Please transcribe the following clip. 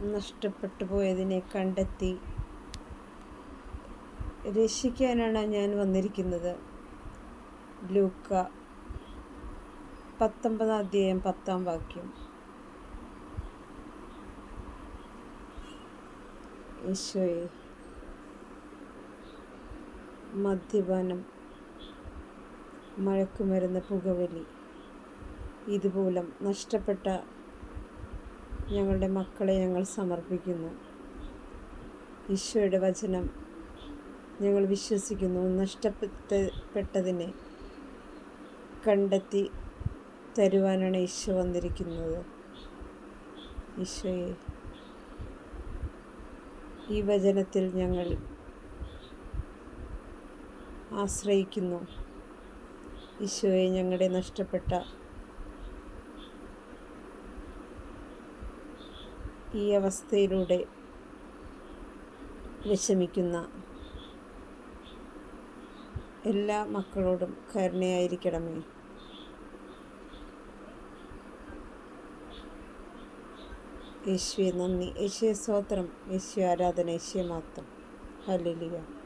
നഷ്ടപ്പെട്ടു പോയതിനെ കണ്ടെത്തി. രക്ഷിക്കാനാണ് ഞാൻ വന്നിരിക്കുന്നത്. ലൂക്ക പത്തൊമ്പതാം അധ്യായം പത്താം വാക്യം. ഈശോയെ മദ്യപാനം മഴക്കുമരുന്ന് പുകവലി ഇതുമൂലം നഷ്ടപ്പെട്ട ഞങ്ങളുടെ മക്കളെ ഞങ്ങൾ സമർപ്പിക്കുന്നു. ഈശോയുടെ വചനം ഞങ്ങൾ വിശ്വസിക്കുന്നു. നഷ്ടപ്പെട്ടതിനെ കണ്ടെത്തി തരുവാനാണ് ഈശോ വന്നിരിക്കുന്നത്. ഈശോയെ ഈ വചനത്തിൽ ഞങ്ങൾ ആശ്രയിക്കുന്നു. ഈശോയെ ഞങ്ങളുടെ നഷ്ടപ്പെട്ട ഈ അവസ്ഥയിലൂടെ വിഷമിക്കുന്ന എല്ലാ മക്കളോടും കരുണയായിരിക്കണമേ. യേശുവെ നന്ദി. യേശുവെ സ്തോത്രം. യേശു ആരാധന. യേശുവെ മാത്രം ഹല്ലേലൂയ.